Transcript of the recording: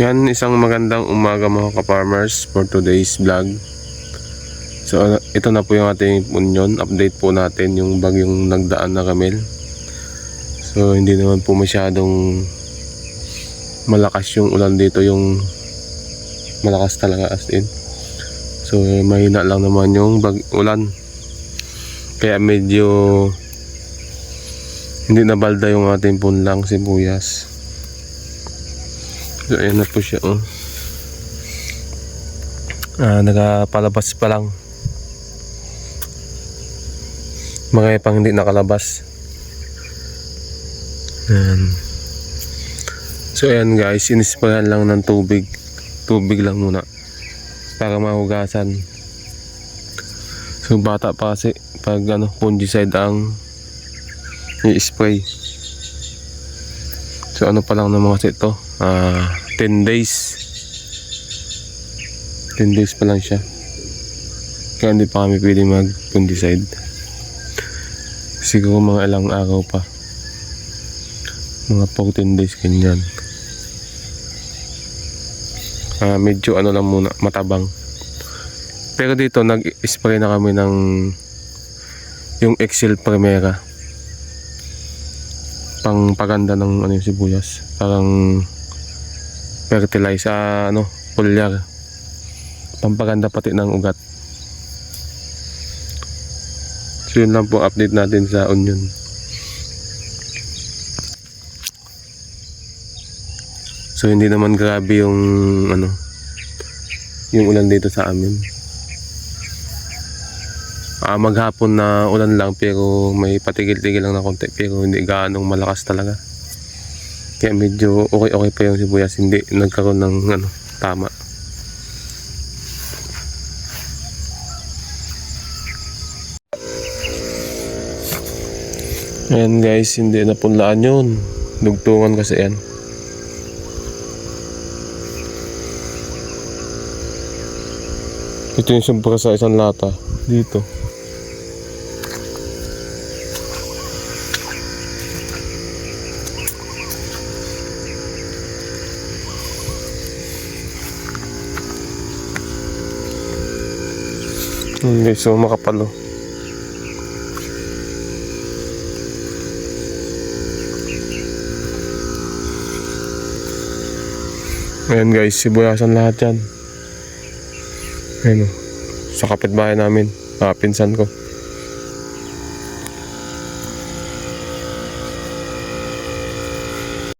Yan, isang magandang umaga mga ka-farmers for today's vlog. So, ito na po yung ating punyon. Update po natin yung bagyong nagdaan na kamil. So, hindi naman po masyadong malakas yung ulan dito. Yung malakas talaga as in. So, mahina lang naman yung bag ulan. Kaya medyo hindi nabalda yung ating punlang sibuyas. So, ayan na po siya, oh. Ah, nagapalabas pa lang. Mga pang hindi nakalabas. Ayan. So, ayan guys, inisprayan lang ng tubig. Tubig lang muna. Para mahugasan. So, bata pa kasi pag ano, fungicide ang i-spray. So, ano pa lang naman kasi ito? Ah, 10 days. 10 days pa lang siya. Kaya hindi pa kami pwede mag-fungicide. Siguro mga ilang araw pa. Mga 14 days ganyan. Ah, medyo ano lang muna, matabang. Pero dito nag-spray na kami ng yung Excel Primera. Pang paganda ng ano yung sibuyas. Parang fertilize ah, ano, pulyar. Pampaganda pati ng ugat. So yun lang po update natin sa onion. So hindi naman grabe yung ano yung ulan dito sa amin. Ah, maghapon na ulan lang pero may patigil-tigil lang na konti pero hindi gaanong malakas talaga. Kaya medyo okay-okay pa yung sibuyas hindi nagkaroon ng ano tama. Ayan guys, hindi na punlaan yun. Dugtungan kasi yan. Ito yung sobra sa isang lata. Dito. Hmm, guys, so makapal oh. Ayan guys, sibuyasan lahat yan. Ayan o. Sa kapitbahay namin, mga pinsan ko.